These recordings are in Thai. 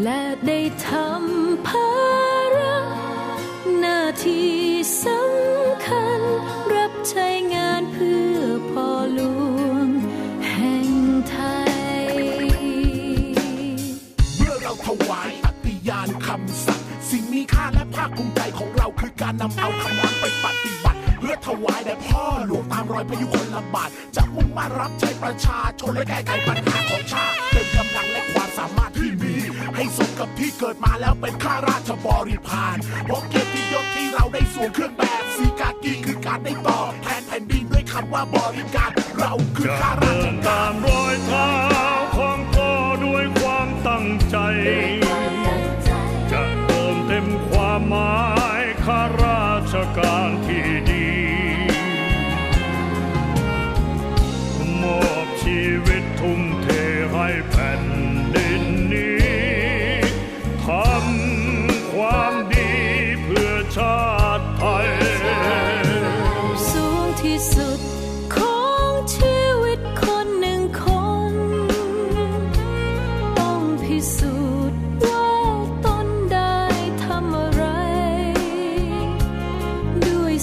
และได้ทำภาระหน้าที่สำคัญ รับใช้งานเพื่อพ่อหลวงแห่งไทย เมื่อเราถวายอภิญาณคำสั่ง สิ่งมีค่าและภาคภูมิใจของเราคือการนำเอาคำนั้นไปปฏิบัติ เพื่อถวายแด่พ่อหลวงตามรอยพยุคนลบาทจะมุ่งมารับใช้ประชาชนและแก้ไขปัญหาของชาติเต็มกำลังและความสามารถที่มี ให้สมกับที่เกิดมาแล้วเป็นข้าราชบริพารเพราะเกียรติยศที่เราได้สวมเครื่องแบบสีกากีคือการได้ตอบแทนแผ่นดินด้วยคำว่าบริการเราคือข้าราชการรอยเท้าของพ่อด้วยความตั้งใจ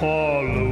Apollo.